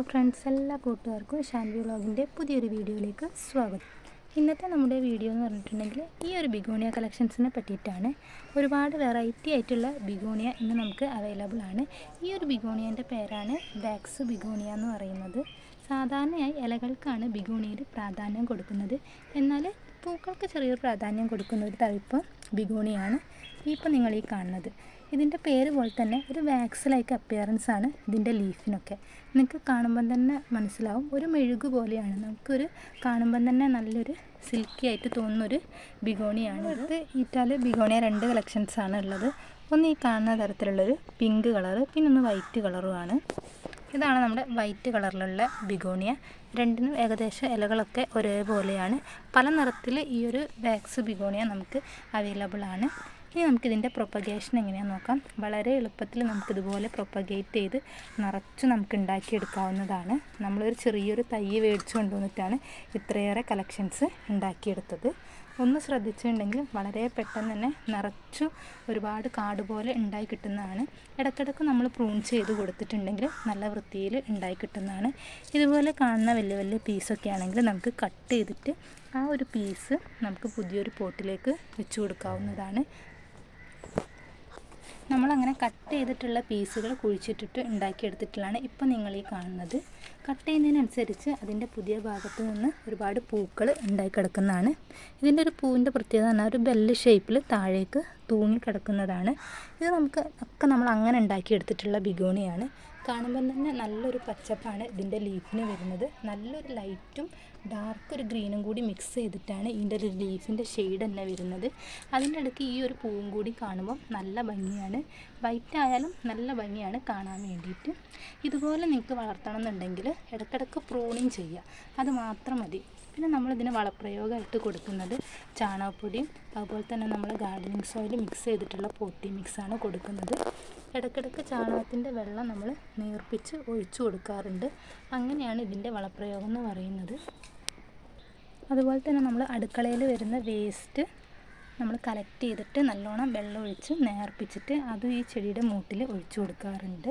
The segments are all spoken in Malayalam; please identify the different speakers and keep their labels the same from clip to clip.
Speaker 1: വ്യൂവേഴ്സ് എല്ലാ കൂട്ടുകാർക്കും ഷാൻവി വ്ളോഗിന്റെ പുതിയൊരു വീഡിയോയിലേക്ക് സ്വാഗതം. ഇന്നത്തെ നമ്മുടെ വീഡിയോ എന്ന് പറഞ്ഞിട്ടുണ്ടെങ്കിൽ ഈ ഒരു ബിഗോണിയ കളക്ഷൻസിനെ പറ്റിയിട്ടാണ്. ഒരുപാട് വെറൈറ്റി ആയിട്ടുള്ള ബിഗോണിയ ഇന്ന് നമുക്ക് അവൈലബിൾ ആണ്. ഈ ഒരു ബിഗോണിയന്റെ പേരാണ് ബാക്സ് ബിഗോണിയ എന്ന് പറയുന്നത്. സാധാരണയായി ഇലകൾക്കാണ് ബിഗോണിയയിൽ പ്രാധാന്യം കൊടുക്കുന്നത്. എന്നാൽ പൂക്കൾക്ക് ചെറിയൊരു പ്രാധാന്യം കൊടുക്കുന്ന ഒരു ടൈപ്പ് ബിഗോണിയാണ് ഇപ്പോൾ നിങ്ങൾ ഈ കാണുന്നത്. ഇതിന്റെ പേര് പോലെ തന്നെ ഒരു വാക്സ് ലൈക്ക് അപ്പിയറൻസ് ആണ് ഇതിന്റെ ലീഫിനൊക്കെ. നിങ്ങൾക്ക് കാണുമ്പം തന്നെ മനസ്സിലാവും. ഒരു മെഴുകു പോലെയാണ്. നമുക്കൊരു കാണുമ്പം തന്നെ നല്ലൊരു സിൽക്കി ആയിട്ട് തോന്നുന്നൊരു ബിഗോണിയാണ് ഇത് ഈറ്റാൽ ബിഗോണിയ രണ്ട് കളക്ഷൻസ് ആണ് ഉള്ളത്. ഒന്ന് ഈ കാണുന്ന തരത്തിലുള്ളൊരു പിങ്ക് കളറ് പിന്നെ ഒന്ന് വൈറ്റ് കളറുമാണ്. ഇതാണ് നമ്മുടെ വൈറ്റ് കളറിലുള്ള ബിഗോണിയ. രണ്ടിനും ഏകദേശം ഇലകളൊക്കെ ഒരേപോലെയാണ്. പല നിറത്തിൽ ഈ ഒരു വാക്സ് ബിഗോണിയ നമുക്ക് അവൈലബിൾ ആണ് ഇനി നമുക്കിതിന്റെ പ്രൊപ്പഗേഷൻ എങ്ങനെയാണെന്ന് നോക്കാം. വളരെ എളുപ്പത്തിൽ നമുക്കിതുപോലെ പ്രൊപ്പഗേറ്റ് ചെയ്ത് നിറച്ച് നമുക്ക് ഉണ്ടാക്കിയെടുക്കാവുന്നതാണ് നമ്മളൊരു ചെറിയൊരു തൈ മേടിച്ചു കൊണ്ടുവന്നിട്ടാണ് ഇത്രയേറെ കളക്ഷൻസ് ഉണ്ടാക്കിയെടുത്തത്. ഒന്ന് ശ്രദ്ധിച്ചിട്ടുണ്ടെങ്കിൽ വളരെ പെട്ടെന്ന് തന്നെ നിറച്ചു ഒരുപാട് കാട് പോലെ ഉണ്ടായി കിട്ടുന്നതാണ്. ഇടയ്ക്കിടയ്ക്ക് നമ്മൾ പ്രൂൺ ചെയ്ത് കൊടുത്തിട്ടുണ്ടെങ്കിൽ നല്ല വൃത്തിയിൽ ഉണ്ടായി കിട്ടുന്നതാണ്. ഇതുപോലെ കാണുന്ന വലിയ വലിയ പീസൊക്കെ ആണെങ്കിൽ നമുക്ക് കട്ട് ചെയ്തിട്ട് ആ ഒരു പീസ് നമുക്ക് പുതിയൊരു പോട്ടിലേക്ക് വെച്ചു കൊടുക്കാവുന്നതാണ്. നമ്മളങ്ങനെ കട്ട് ചെയ്തിട്ടുള്ള പീസുകൾ കുഴിച്ചിട്ടിട്ട് ഉണ്ടാക്കിയെടുത്തിട്ടുള്ളതാണ് ഇപ്പം നിങ്ങൾ ഈ കാണുന്നത്. കട്ട് ചെയ്യുന്നതിനനുസരിച്ച് അതിന്റെ പുതിയ ഭാഗത്ത് നിന്ന് ഒരുപാട് പൂക്കൾ ഉണ്ടായി കിടക്കുന്നതാണ്. ഇതിന്റെ ഒരു പൂവിന്റെ പ്രത്യേകത പറഞ്ഞാൽ ഒരു ബെല്ല് ഷേപ്പിൽ താഴേക്ക് തൂങ്ങി കിടക്കുന്നതാണ്. ഇത് നമുക്ക് ഒക്കെ നമ്മൾ അങ്ങനെ ഉണ്ടാക്കിയെടുത്തിട്ടുള്ള ബിഗോണിയാണ്. കാണുമ്പം തന്നെ നല്ലൊരു പച്ചപ്പാണ് ഇതിന്റെ ലീഫിന് വരുന്നത്. നല്ലൊരു ലൈറ്റും ഡാർക്ക് ഒരു ഗ്രീനും കൂടി മിക്സ് ചെയ്തിട്ടാണ് ഇതിന്റെ ഒരു ലീഫിന്റെ ഷെയ്ഡ് തന്നെ വരുന്നത്. അതിന്റെ ഇടയ്ക്ക് ഈ ഒരു പൂവും കൂടി കാണുമ്പോൾ നല്ല ഭംഗിയാണ്. വൈറ്റ് ആയാലും നല്ല ഭംഗിയാണ് കാണാൻ വേണ്ടിയിട്ട്. ഇതുപോലെ നിങ്ങൾക്ക് വളർത്തണം എന്നുണ്ടെങ്കിൽ ഇടയ്ക്കിടയ്ക്ക് പ്രൂണിങ് ചെയ്യുക. അത് മാത്രം മതി. പിന്നെ നമ്മളിതിന് വളപ്രയോഗമായിട്ട് കൊടുക്കുന്നത് ചാണകപ്പൊടിയും അതുപോലെ തന്നെ നമ്മൾ ഗാർഡനിങ് സോയിൽ മിക്സ് ചെയ്തിട്ടുള്ള പോട്ടി മിക്സാണ് കൊടുക്കുന്നത്. ഇടയ്ക്കിടയ്ക്ക് ചാണകത്തിന്റെ വെള്ളം നമ്മൾ നേർപ്പിച്ച് ഒഴിച്ചു കൊടുക്കാറുണ്ട്. അങ്ങനെയാണ് ഇതിന്റെ വളപ്രയോഗം എന്ന് പറയുന്നത്. അതുപോലെ തന്നെ നമ്മൾ അടുക്കളയിൽ വരുന്ന വേസ്റ്റ് നമ്മൾ കളക്ട് ചെയ്തിട്ട് നല്ലോണം വെള്ളം ഒഴിച്ച് നേർപ്പിച്ചിട്ട് അതും ഈ ചെടിയുടെ മൂട്ടിൽ ഒഴിച്ചു കൊടുക്കാറുണ്ട്.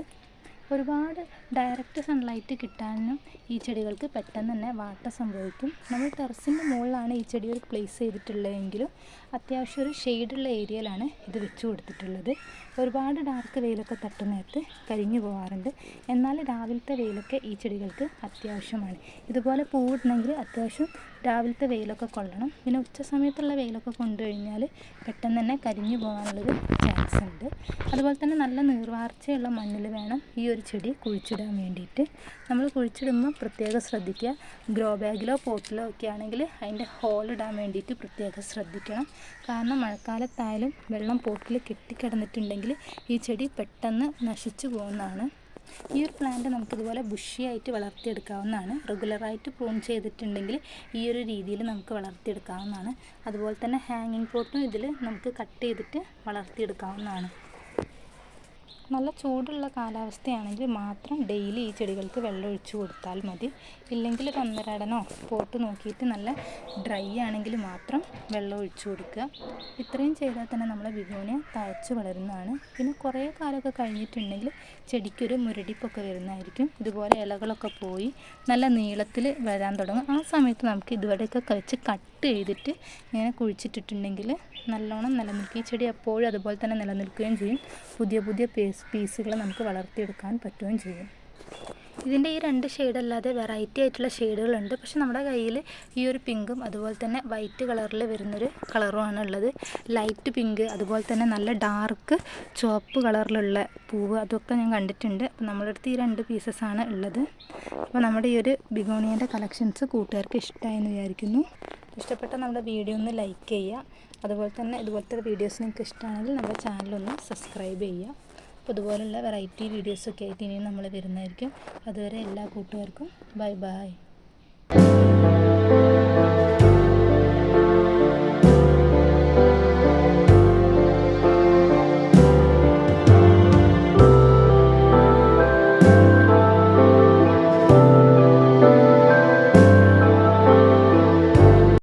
Speaker 1: ഒരുപാട് ഡയറക്റ്റ് സൺലൈറ്റ് കിട്ടാനും ഈ ചെടികൾക്ക് പെട്ടെന്ന് തന്നെ വാട്ട സംഭവിക്കും. നമ്മൾ ടെറസിന്റെ മുകളിലാണ് ഈ ചെടികൾ പ്ലേസ് ചെയ്തിട്ടുള്ളതെങ്കിലും അത്യാവശ്യം ഒരു ഷെയ്ഡുള്ള ഏരിയയിലാണ് ഇത് വെച്ച് കൊടുത്തിട്ടുള്ളത്. ഒരുപാട് ഡാർക്ക് വെയിലൊക്കെ തട്ടുന്നേരത്ത് കരിഞ്ഞു പോകാറുണ്ട് എന്നാൽ രാവിലത്തെ വെയിലൊക്കെ ഈ ചെടികൾക്ക് അത്യാവശ്യമാണ്. ഇതുപോലെ പൂവിടണമെങ്കിൽ അത്യാവശ്യം രാവിലത്തെ വെയിലൊക്കെ കൊള്ളണം. പിന്നെ ഉച്ച സമയത്തുള്ള വെയിലൊക്കെ കൊണ്ടു കഴിഞ്ഞാൽ പെട്ടെന്ന് തന്നെ കരിഞ്ഞു പോകാനുള്ളൊരു ചാൻസ് ഉണ്ട്. അതുപോലെ തന്നെ നല്ല നീർവാർച്ചയുള്ള മണ്ണിൽ വേണം ഈ ഒരു ചെടി കുഴിച്ചിടാൻ വേണ്ടിയിട്ട്. നമ്മൾ കുഴിച്ചിടുമ്പോൾ പ്രത്യേകം ശ്രദ്ധിക്കുക. ഗ്രോ ബാഗിലോ പോട്ടിലോ ഒക്കെ ആണെങ്കിൽ അതിന്റെ ഹോളിടാൻ വേണ്ടിയിട്ട് പ്രത്യേകം ശ്രദ്ധിക്കണം. കാരണം മഴക്കാലത്തായാലും വെള്ളം പോട്ടിൽ കെട്ടിക്കിടന്നിട്ടുണ്ടെങ്കിൽ ഈ ചെടി പെട്ടെന്ന് നശിച്ചു പോകുന്നതാണ്. ഈ ഒരു പ്ലാന്റ് നമുക്കിതുപോലെ ബുഷിയായിട്ട് വളർത്തിയെടുക്കാവുന്നതാണ്. റെഗുലറായിട്ട് പ്രൂൺ ചെയ്തിട്ടുണ്ടെങ്കിൽ ഈ ഒരു രീതിയിൽ നമുക്ക് വളർത്തിയെടുക്കാവുന്നതാണ്. അതുപോലെ തന്നെ ഹാങ്ങിങ് പോട്ടും ഇതിൽ നമുക്ക് കട്ട് ചെയ്തിട്ട് വളർത്തിയെടുക്കാവുന്നതാണ്. നല്ല ചൂടുള്ള കാലാവസ്ഥയാണെങ്കിൽ മാത്രം ഡെയിലി ഈ ചെടികൾക്ക് വെള്ളം ഒഴിച്ചു കൊടുത്താൽ മതി. ഇല്ലെങ്കിൽ തന്നരടനോ പോട്ട് നോക്കിയിട്ട് നല്ല ഡ്രൈ ആണെങ്കിൽ മാത്രം വെള്ളം ഒഴിച്ചു കൊടുക്കുക. ഇത്രയും ചെയ്താൽ തന്നെ നമ്മളെ ബിഗോണിയ തഴച്ച് വളരുന്നതാണ്. പിന്നെ കുറേ കാലമൊക്കെ കഴിഞ്ഞിട്ടുണ്ടെങ്കിൽ ചെടിക്കൊരു മുരടിപ്പൊക്കെ വരുന്നതായിരിക്കും. ഇതുപോലെ ഇലകളൊക്കെ പോയി നല്ല നീളത്തിൽ വരാൻ തുടങ്ങും. ആ സമയത്ത് നമുക്ക് ഇതുവരെയൊക്കെ കഴിച്ച് കട്ട് ചെയ്തിട്ട് ഇങ്ങനെ കുഴിച്ചിട്ടിട്ടുണ്ടെങ്കിൽ നല്ലോണം നിലനിൽക്കും. ഈ ചെടി എപ്പോഴും അതുപോലെ തന്നെ നിലനിൽക്കുകയും ചെയ്യും. പുതിയ പുതിയ പേസ് പീസുകൾ നമുക്ക് വളർത്തിയെടുക്കാൻ പറ്റുകയും ചെയ്യും. ഇതിന്റെ ഈ രണ്ട് അല്ലാതെ വെറൈറ്റി ആയിട്ടുള്ള ഷെയ്ഡുകളുണ്ട്. പക്ഷെ നമ്മുടെ കയ്യിൽ ഈ ഒരു പിങ്കും അതുപോലെ തന്നെ വൈറ്റ് കളറിൽ വരുന്നൊരു കളറുമാണ് ഉള്ളത്. ലൈറ്റ് പിങ്ക് അതുപോലെ തന്നെ നല്ല ഡാർക്ക് ചുവപ്പ് കളറിലുള്ള പൂവ് അതൊക്കെ ഞാൻ കണ്ടിട്ടുണ്ട്. അപ്പോൾ നമ്മുടെ അടുത്ത് ഈ രണ്ട് പീസസ് ആണ് ഉള്ളത്. അപ്പോൾ നമ്മുടെ ഈ ഒരു ബിഗോണിയന്റെ കളക്ഷൻസ് കൂട്ടുകാർക്ക് ഇഷ്ടമായെന്ന് വിചാരിക്കുന്നു. ഇഷ്ടപ്പെട്ട നമ്മുടെ വീഡിയോ ഒന്ന് ലൈക്ക് ചെയ്യുക. അതുപോലെ തന്നെ ഇതുപോലത്തെ വീഡിയോസ് നിങ്ങൾക്ക് ഇഷ്ടമാണെങ്കിൽ നമ്മുടെ ചാനലൊന്ന് സബ്സ്ക്രൈബ് ചെയ്യുക. അപ്പോൾ ഇതുപോലുള്ള വെറൈറ്റി വീഡിയോസൊക്കെ ആയിട്ട് ഇനിയും നമ്മൾ വരുന്നതായിരിക്കും. അതുവരെ എല്ലാ കൂട്ടുകാർക്കും ബൈ ബൈ